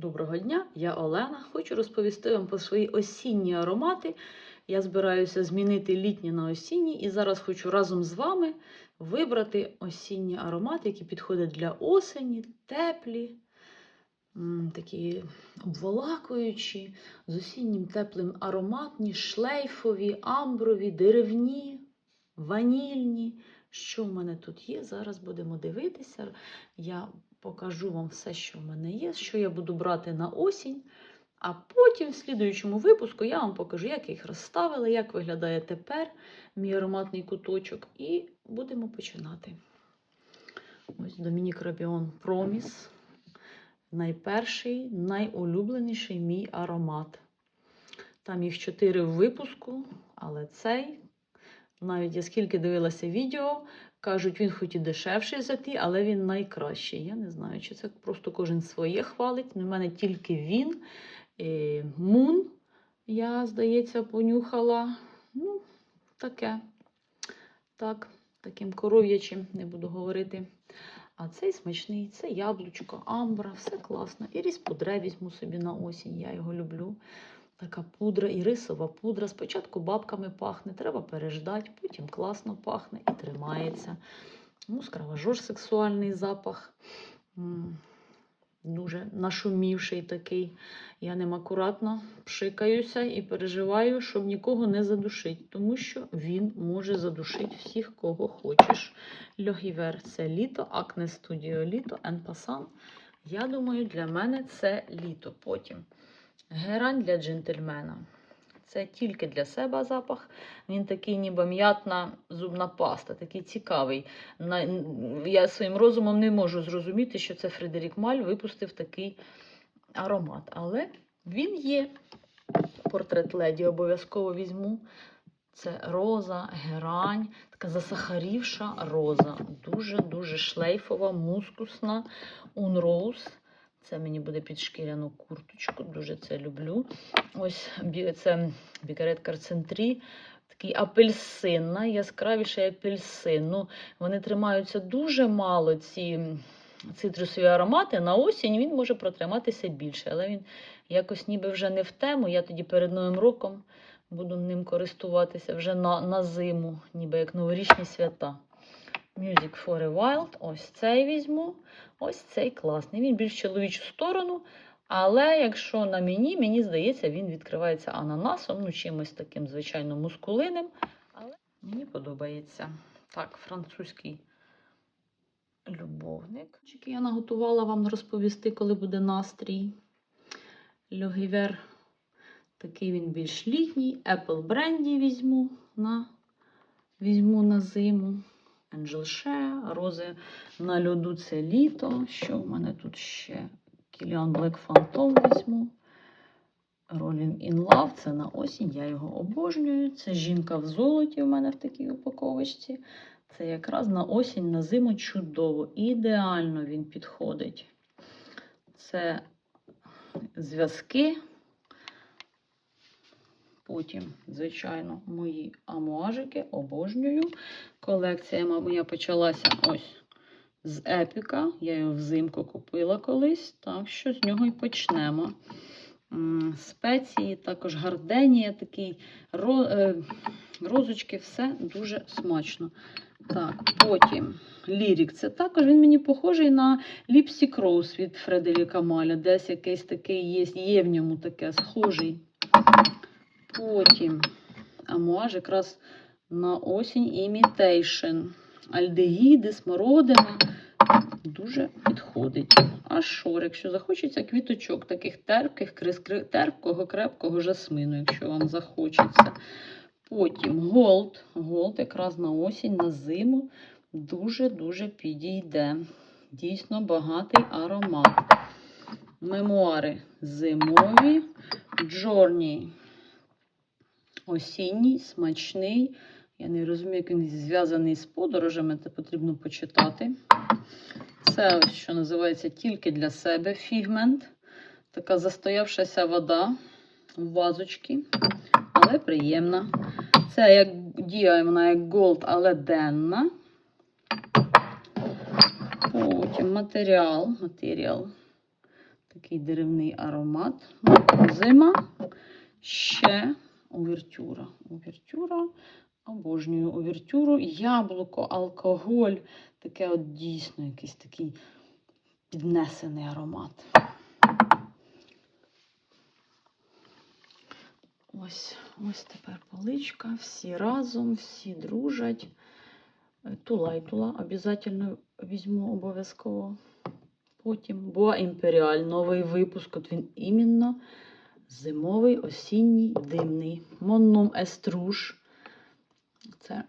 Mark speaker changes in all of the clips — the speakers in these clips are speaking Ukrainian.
Speaker 1: Доброго дня, я Олена. Хочу розповісти вам про свої осінні аромати. Я збираюся змінити літні на осінні, і зараз хочу разом з вами вибрати осінні аромати, які підходять для осені, теплі, такі обволакуючі, з осіннім теплим ароматні, шлейфові, амброві, деревні, ванільні. Що в мене тут є? Зараз будемо дивитися. Я покажу вам все, що в мене є, що я буду брати на осінь. А потім, в слідуючому випуску, я вам покажу, як я їх розставила, як виглядає тепер мій ароматний куточок. І будемо починати. Ось Домінік Рабіон Проміс. Найперший, найулюбленіший мій аромат. Там їх чотири в випуску, але цей, навіть я скільки дивилася відео, Кажуть, він хоч і дешевший за ті, але він найкращий. Я не знаю, чи це просто кожен своє хвалить. У мене тільки він. Мун, я, здається, понюхала. Ну, таке. Так, таким коров'ячим, не буду говорити. А цей смачний, це яблучко, амбра, все класно. І різпудре візьму собі на осінь, я його люблю. Така пудра і рисова пудра. Спочатку бабками пахне, треба переждати, потім класно пахне і тримається. Мускраважор сексуальний запах. Дуже нашумівший такий. Я ним акуратно пшикаюся і переживаю, щоб нікого не задушити, тому що він може задушити всіх, кого хочеш. Льогівер це літо, Акне Студіо літо, Енпасан. Я думаю, для мене це літо. Потім. Герань для джентльмена. Це тільки для себе запах. Він такий, ніби м'ятна зубна паста, такий цікавий. Я своїм розумом не можу зрозуміти, що це Фредерік Маль випустив такий аромат. Але він є. Портрет леді обов'язково візьму. Це роза, герань, така засахарівша роза. Дуже-дуже шлейфова, мускусна. Унроуз. Це мені буде під шкіряну курточку, дуже це люблю. Ось це бікарет Карцентрі, такий апельсин, найяскравіший апельсин. Ну, вони тримаються дуже мало, ці цитрусові аромати. На осінь він може протриматися більше, але він якось ніби вже не в тему. Я тоді перед Новим роком буду ним користуватися вже на, на зиму, ніби як новорічні свята. Music for a Wild. Ось цей візьму. Ось цей класний. Він більш чоловічу сторону. Але якщо на мені, мені здається, він відкривається ананасом, ну чимось таким, звичайно, мускулиним. Але мені подобається. Так, французький любовник. який Я наготувала вам розповісти, коли буде настрій. Льогівер. Такий він більш літній. Apple бренді візьму на, візьму на зиму. Angel рози на льоду це літо. Що в мене тут ще? Kilian Black Phantom візьму. Rolling in Love це на осінь, я його обожнюю. Це жінка в золоті в мене в такій упаковочці. Це якраз на осінь, на зиму чудово. Ідеально він підходить. Це зв'язки. Потім, звичайно, мої амуажики обожнюю. Колекція моя почалася ось з епіка. Я його взимку купила колись, так що з нього і почнемо. Спеції, також гарденія, такий е, розочки, все дуже смачно. Так, потім лірік. Це також він мені похожий на Ліпсік Роуз від Фредеріка Маля. Десь якийсь такий є, є в ньому таке схожий. Потім амуаж якраз на осінь імітейшн. Альдегіди, смородина. Дуже підходить. А шор, якщо захочеться, квіточок таких терпких, терпкого, крепкого жасмину, якщо вам захочеться. Потім голд. Голд якраз на осінь, на зиму дуже-дуже підійде. Дійсно багатий аромат. Мемуари зимові. Джорні осінній, смачний. Я не розумію, як він зв'язаний з подорожами, це потрібно почитати. Це, що називається, тільки для себе фігмент. Така застоявшася вода в вазочці, але приємна. Це як діє вона як голд, але денна. Потім матеріал. матеріал. Такий деревний аромат. Зима. Ще увертюра. Увертюра. Обожнюю увертюру. Яблуко, алкоголь. Таке от дійсно якийсь такий піднесений аромат. Ось, ось тепер поличка. Всі разом, всі дружать. Е, Тулайтула обов'язково візьму обов'язково. Потім Боа Імперіаль, новий випуск. От він іменно зимовий, осінній, димний. Монном Еструж. Це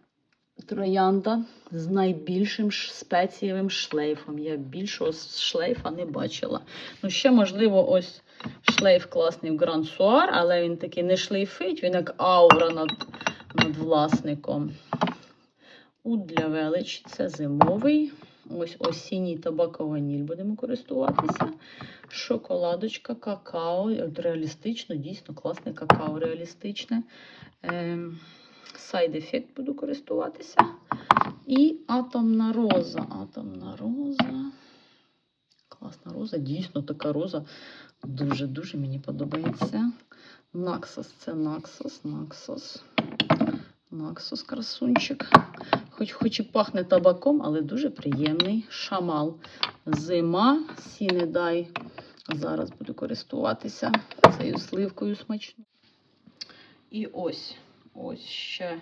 Speaker 1: троянда з найбільшим спецієвим шлейфом. Я більшого шлейфа не бачила. Ну, ще, можливо, ось шлейф класний в Гранд але він такий не шлейфить, він як аура над, над власником. Уд для велич це зимовий. Ось осінній табако-ваніль будемо користуватися. Шоколадочка, какао. От реалістично, дійсно класне какао реалістичне. Ем, Сайд ефект буду користуватися. І атомна роза. Атомна роза. Класна роза, дійсно така роза. Дуже-дуже мені подобається. Наксос це Наксос, Наксос. Наксос красунчик. Хоч, хоч і пахне табаком, але дуже приємний. Шамал. Зима, сінедай. Зараз буду користуватися цією сливкою смачною. І ось, ось ще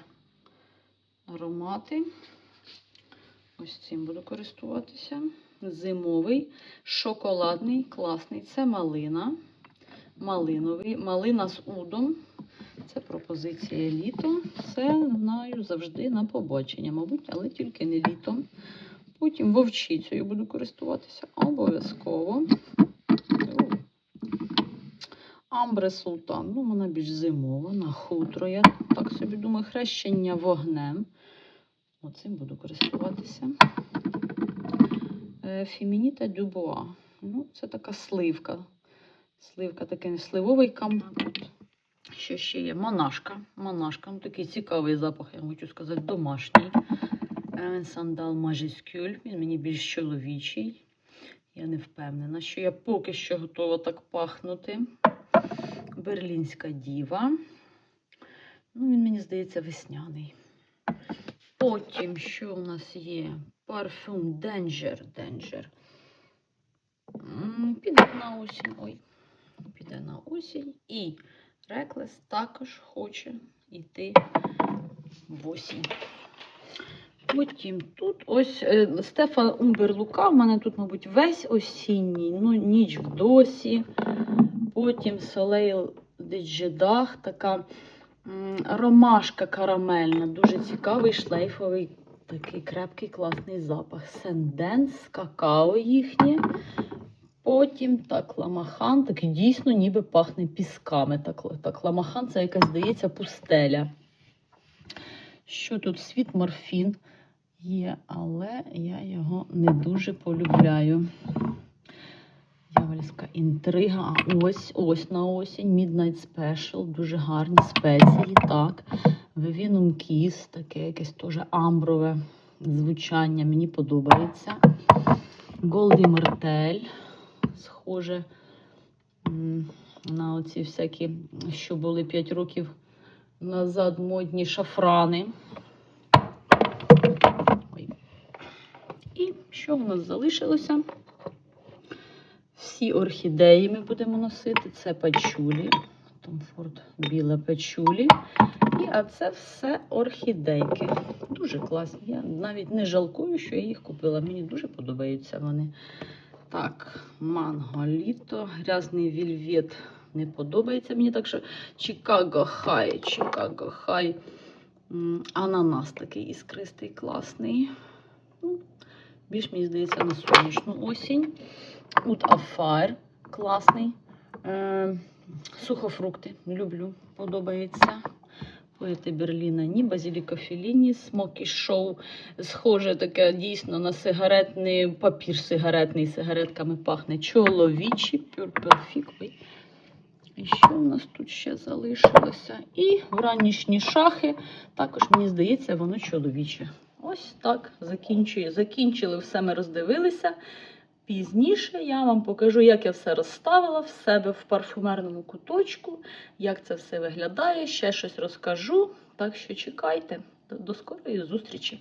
Speaker 1: аромати. Ось цим буду користуватися. Зимовий, шоколадний, класний. Це малина. Малиновий, малина з удом. Це пропозиція літо. Це знаю завжди на побачення, мабуть, але тільки не літом. Потім вовчицею буду користуватися обов'язково. О. Амбре Султан. Ну, вона більш зимова, на хутро. Я так собі думаю, хрещення вогнем. Оцим буду користуватися. Е, Фемініта Дюбуа. Ну, це така сливка. Сливка, такий сливовий компот. Що ще є? Монашка. Монашка. Ну, такий цікавий запах, я хочу сказати, домашній. Е, Сандал Мажескюль. Він мені більш чоловічий. Я не впевнена, що я поки що готова так пахнути. Берлінська діва. Ну, він, мені здається, весняний. Потім, що у нас є? Парфюм Danger. Danger. Піде на осінь. Ой, піде на осінь. І Реклес також хоче йти в осінь. Потім тут ось е, Стефан Умберлука. У мене тут, мабуть, весь осінній, ну, ніч в досі. Потім Солейл Деджедах, така ромашка карамельна, дуже цікавий шлейфовий, такий крепкий, класний запах. Сенденс, какао їхнє. Потім так, ламахан, такий дійсно ніби пахне пісками. Так, так, ламахан це якась, здається, пустеля. Що тут? Світ морфін є, але я його не дуже полюбляю. Дьявольська інтрига. Ось ось на осінь. Midnight Special. Дуже гарні спеції. Так. Vivino Kiss, таке якесь теж амброве звучання. Мені подобається. Голді Мартель. Схоже на оці всякі, що були 5 років назад модні шафрани. Ой. І що в нас залишилося? Всі орхідеї ми будемо носити. Це пачулі. Tom біла пачулі. І, а це все орхідейки. Дуже класні. Я навіть не жалкую, що я їх купила. Мені дуже подобаються вони. Так, манго літо, грязний вільвет не подобається мені. Так що Чикаго Хай, Чикаго Хай. Ананас такий іскристий, класний. Ну, більш, мені здається, на сонячну осінь. Ут Афар класний. Е, сухофрукти люблю, подобається. Поети Берліна, ні, Базіліка Філіні, Смокі Шоу. Схоже таке дійсно на сигаретний папір сигаретний, сигаретками пахне. Чоловічий, пюрперфік. Ой. І що в нас тут ще залишилося? І вранішні шахи. Також, мені здається, воно чоловіче. Ось так закінчує. Закінчили все, ми роздивилися. Пізніше я вам покажу, як я все розставила в себе в парфумерному куточку, як це все виглядає, ще щось розкажу. Так що чекайте. До- скорої зустрічі!